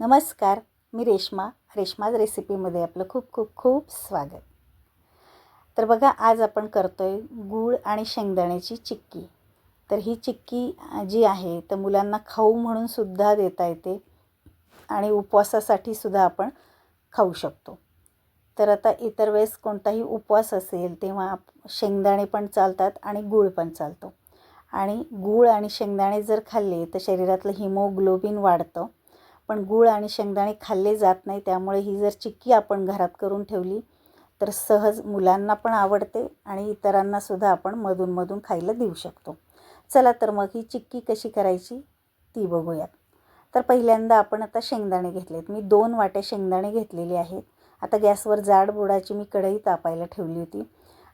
नमस्कार मी रेश्मा. रेश्माज रेसिपीमध्ये आपलं खूप खूप खूप स्वागत. तर बघा आज आपण करतो आहे गूळ आणि शेंगदाण्याची चिक्की. तर ही चिक्की जी आहे तर मुलांना खाऊ म्हणून सुद्धा देता येते आणि उपवासासाठी सुद्धा आपण खाऊ शकतो. तर आता इतर वेळेस कोणताही उपवास असेल तेव्हा आप- शेंगदाणे पण चालतात आणि गूळ पण चालतो. आणि गूळ आणि शेंगदाणे जर खाल्ले तर शरीरातलं हिमोग्लोबिन वाढतं. पण गूळ आणि शेंगदाणे खाल्ले जात नाही त्यामुळे ही जर चिक्की आपण घरात करून ठेवली तर सहज मुलांना पण आवडते आणि इतरांनासुद्धा आपण मधूनमधून खायला देऊ शकतो. चला तर मग ही चिक्की कशी करायची ती बघूयात. तर पहिल्यांदा आपण आता शेंगदाणे घेतलेत. मी दोन वाट्या शेंगदाणे घेतलेले आहेत. आता गॅसवर जाड बुडाची मी कढई तापायला ठेवली होती.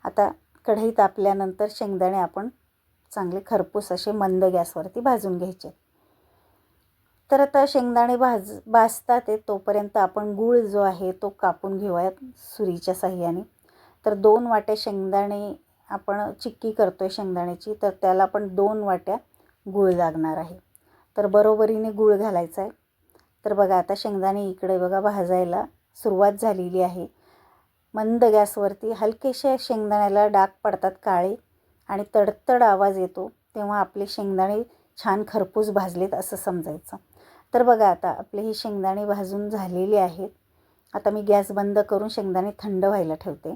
आता कढई तापल्यानंतर शेंगदाणे आपण चांगले खरपूस असे मंद गॅसवरती भाजून घ्यायचे. तर आता शेंगदाणे भाज भाजतात आहे तोपर्यंत आपण गूळ जो आहे तो कापून घेऊयात सुरीच्या साह्याने. तर दोन वाट्या शेंगदाणे आपण चिक्की करतो आहे शेंगदाण्याची तर त्याला पण दोन वाट्या गूळ लागणार आहे. तर बरोबरीने गूळ घालायचा आहे. तर बघा आता शेंगदाणे इकडे बघा भाजायला सुरुवात झालेली आहे. मंद गॅसवरती हलकेशा शेंगदाण्याला डाग पडतात काळे आणि तडतड आवाज येतो तेव्हा आपले शेंगदाणे छान खरपूस भाजलेत असं समजायचं. तर बघा आता आपले ही शेंगदाणे भाजून झालेले आहेत. आता मी गॅस बंद करून शेंगदाणे थंड व्हायला ठेवते.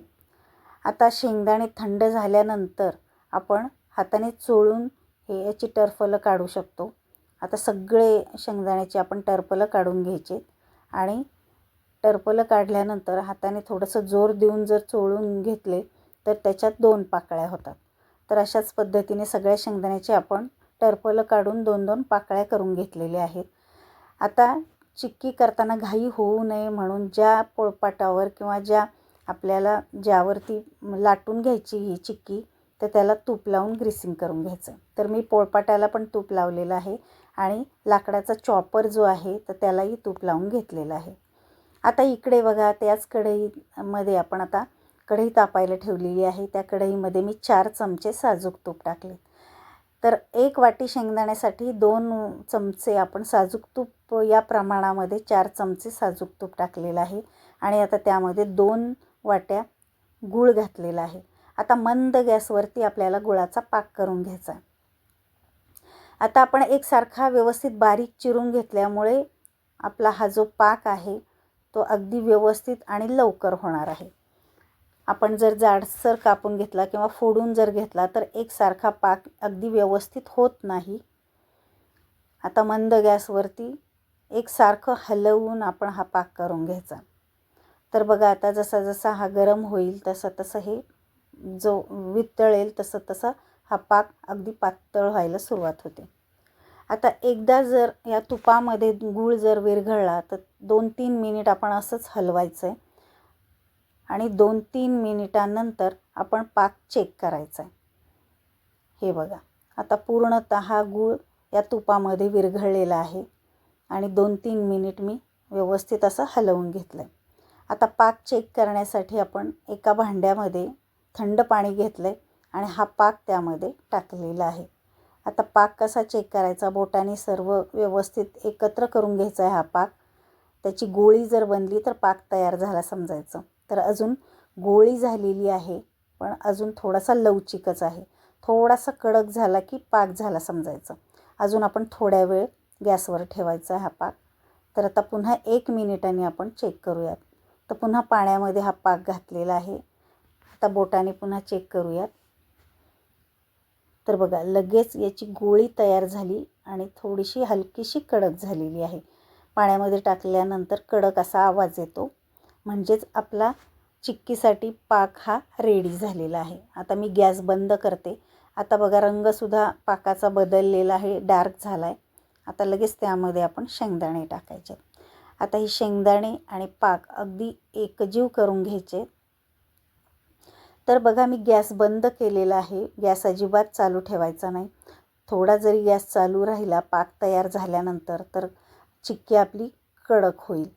आता शेंगदाणे थंड झाल्यानंतर आपण हाताने चोळून हे याची टरफलं काढू शकतो. आता सगळे शेंगदाण्याचे आपण टरफलं काढून घ्यायचे आणि टरफलं काढल्यानंतर हाताने थोडंसं जोर देऊन जर चोळून घेतले तर त्याच्यात दोन पाकळ्या होतात. तर अशाच पद्धतीने सगळ्या शेंगदाण्याचे आपण टरफलं काढून दोन दोन पाकळ्या करून घेतलेल्या आहेत. आता चिक्की करताना घाई होऊ नये म्हणून ज्या पोळपाटावर किंवा ज्या आपल्याला ज्यावरती लाटून घ्यायची ही चिक्की तर त्याला तूप लावून ग्रीसिंग करून घ्यायचं. तर मी पोळपाटाला पण तूप लावलेलं आहे आणि लाकडाचा चॉपर जो आहे तर त्यालाही तूप लावून घेतलेलं आहे. आता इकडे बघा त्याच कढईमध्ये आपण आता कढई तापायला ठेवलेली आहे. त्या कढईमध्ये मी चार चमचे साजूक तूप टाकले तर एक वाटी शेंगदाण्यासाठी दोन चमचे आपण साजूक तूप या प्रमाणामध्ये चार चमचे साजूक तूप टाकलेलं आहे. आणि आता त्यामध्ये दोन वाट्या गूळ घातलेला आहे. आता मंद गॅसवरती आपल्याला गुळाचा पाक करून घ्यायचा आहे. आता आपण एकसारखा व्यवस्थित बारीक चिरून घेतल्यामुळे आपला हा जो पाक आहे तो अगदी व्यवस्थित आणि लवकर होणार आहे. आपण जर जाडसर कापून घेतला किंवा फोडून जर घेतला तर एकसारखा पाक अगदी व्यवस्थित होत नाही. आता मंद गॅसवरती एकसारखं हलवून आपण हा पाक करून घ्यायचा. तर बघा आता जसा जसा हा गरम होईल तसं तसं हे जो वितळेल तसं तसं हा पाक अगदी पातळ व्हायला सुरुवात होते. आता एकदा जर या तुपामध्ये गूळ जर विरघळला तर दोन तीन मिनिट आपण असंच हलवायचं आहे आणि दोन तीन मिनिटांनंतर आपण पाक चेक करायचा आहे हे बघा आता पूर्णतः गूळ या तुपामध्ये विरघळलेला आहे आणि दोन तीन मिनिट मी व्यवस्थित असं हलवून घेतलं आहे आता पाक चेक करण्यासाठी आपण एका भांड्यामध्ये थंड पाणी घेतलं आहे आणि हा पाक त्यामध्ये टाकलेला आहे. आता पाक कसा चेक करायचा? बोटाने सर्व व्यवस्थित एकत्र करून घ्यायचा आहे हा पाक. त्याची गोळी जर बनली तर पाक तयार झाला समजायचं. तर अजून गोळी झालेली आहे पण अजून थोडासा लवचिकच आहे. थोडासा कडक झाला की पाक झाला समजायचं. अजून आपण थोड्या वेळ गॅसवर ठेवायचा हा पाक. तर आता पुन्हा एक मिनिटाने आपण चेक करूयात. तर पुन्हा पाण्यामध्ये हा पाक घातलेला आहे. आता बोटाने पुन्हा चेक करूयात. तर बघा लगेच याची गोळी तयार झाली आणि थोडीशी हलकीशी कडक झालेली आहे. पाण्यामध्ये टाकल्यानंतर कडक असा आवाज येतो. म्हणजेच आपला चिक्कीसाठी पाक हा रेडी झालेला आहे. आता मी गॅस बंद करते. आता बघा रंगसुद्धा पाकाचा बदललेला आहे डार्क झाला आहे आता लगेच त्यामध्ये आपण शेंगदाणे टाकायचे. आता ही शेंगदाणे आणि पाक अगदी एकजीव करून घ्यायचे. तर बघा मी गॅस बंद केलेला आहे. गॅस अजिबात चालू ठेवायचा नाही. थोडा जरी गॅस चालू राहिला पाक तयार झाल्यानंतर तर चिक्की आपली कडक होईल.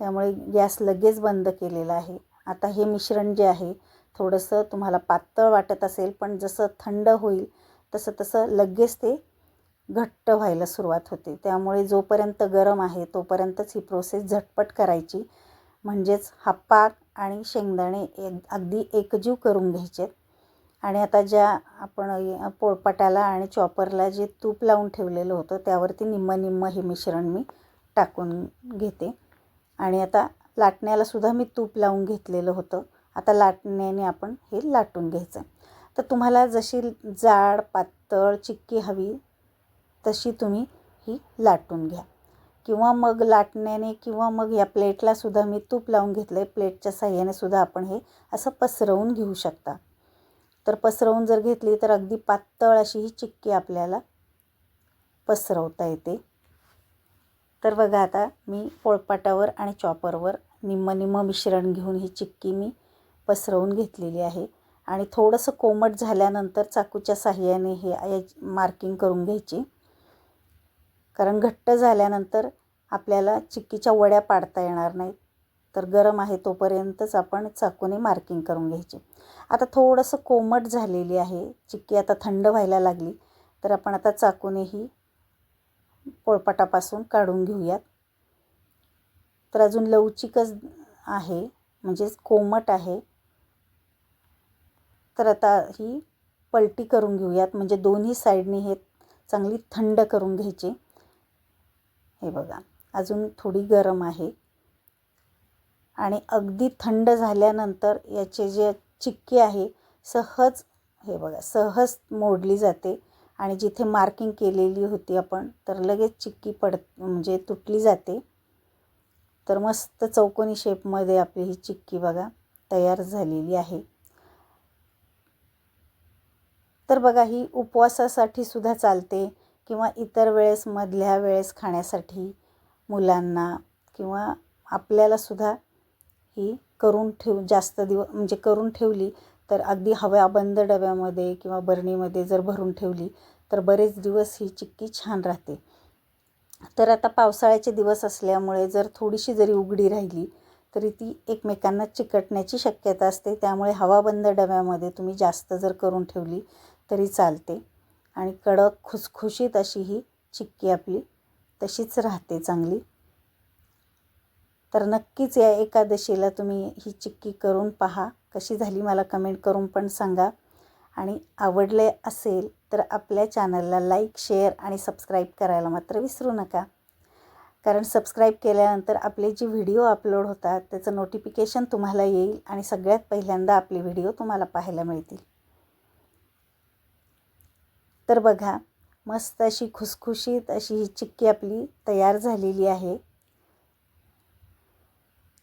त्यामुळे गॅस लगेच बंद केलेला आहे. आता हे मिश्रण जे आहे थोडंसं तुम्हाला पातळ वाटत असेल पण जसं थंड होईल तसं तसं लगेच ते घट्ट व्हायला सुरुवात होते. त्यामुळे जोपर्यंत गरम आहे तोपर्यंतच ही प्रोसेस झटपट करायची. म्हणजेच हा पाक आणि शेंगदाणे एक अगदी एकजीव करून घ्यायचे. आणि आता ज्या आपण पोळपाटाला आणि चॉपरला जे तूप लावून ठेवलेलं होतं त्यावरती निम्मं निम्मं हे मिश्रण मी टाकून घेते. आणि आता लाटण्यालासुद्धा मी तूप लावून घेतलेलं होतं. आता लाटण्याने आपण हे लाटून घ्यायचं. तर तुम्हाला जशी जाड पातळ चिक्की हवी तशी तुम्ही ही लाटून घ्या. किंवा मग लाटण्याने किंवा मग या प्लेटला सुद्धा मी तूप लावून घेतलं आहे प्लेटच्या साह्याने सुद्धा आपण हे असं पसरवून घेऊ शकता. तर पसरवून जर घेतली तर अगदी पातळ अशी ही चिक्की आपल्याला पसरवता येते. तर बघा आता मी पोळपाटावर आणि चॉपरवर निम्म निम्म मिश्रण घेऊन ही चिक्की मी पसरवून घेतलेली आहे. आणि थोडंसं कोमट झाल्यानंतर चाकूच्या साह्याने हे मार्किंग करून घ्यायची. कारण घट्ट झाल्यानंतर आपल्याला चिक्कीच्या वड्या पाडता येणार नाहीत. तर गरम आहे तोपर्यंतच आपण चाकूने मार्किंग करून घ्यायची. आता थोडंसं कोमट झालेली आहे. चिक्की आता थंड व्हायला लागली. तर आपण आता चाकूने ही पोळपाटापासून काढून घेऊयात. तर अजून लवचिकच आहे म्हणजेच कोमट आहे. तर आता ही पलटी करून घेऊयात म्हणजे दोन्ही साईडनी हे चांगली थंड करून घ्यायची. हे बघा अजून थोडी गरम आहे. आणि अगदी थंड झाल्यानंतर याचे जे चिक्की आहे सहज हे बघा सहज मोडली जाते. आणि जिथे मार्किंग केलेली होती आपण तर लगेच चिक्की पड म्हणजे तुटली जाते. तर मस्त चौकोनी शेपमध्ये आपली ही चिक्की बघा तयार झालेली आहे. तर बघा ही उपवासासाठी सुद्धा चालते किंवा इतर वेळेस मधल्या वेळेस खाण्यासाठी मुलांना किंवा आपल्यालासुद्धा ही करून ठेव जास्त दिव म्हणजे करून ठेवली तर अगदी हव्याबंद डब्यामध्ये किंवा बरणीमध्ये जर भरून ठेवली तर बरेच दिवस ही चिक्की छान राहते. तर आता पावसाळ्याचे दिवस असल्यामुळे जर थोडीशी जरी उघडी राहिली तरी ती एकमेकांना चिकटण्याची शक्यता असते. त्यामुळे हवाबंद डब्यामध्ये तुम्ही जास्त जर करून ठेवली तरी चालते. आणि कडक खुसखुशीत अशी ही चिक्की आपली तशीच राहते चांगली. तर नक्कीच या एकादशीला तुम्ही ही चिक्की करून पहा. कशी झाली मला कमेंट करून पण सांगा. आणि आवडले असेल तर आपल्या चॅनलला लाईक शेअर आणि सबस्क्राईब करायला मात्र विसरू नका. कारण सबस्क्राईब केल्यानंतर आपले जे व्हिडिओ अपलोड होतात त्याचं नोटिफिकेशन तुम्हाला येईल आणि सगळ्यात पहिल्यांदा आपले व्हिडिओ तुम्हाला पाहायला मिळतील. तर बघा मस्त अशी खुसखुशीत अशी ही चिक्की आपली तयार झालेली आहे.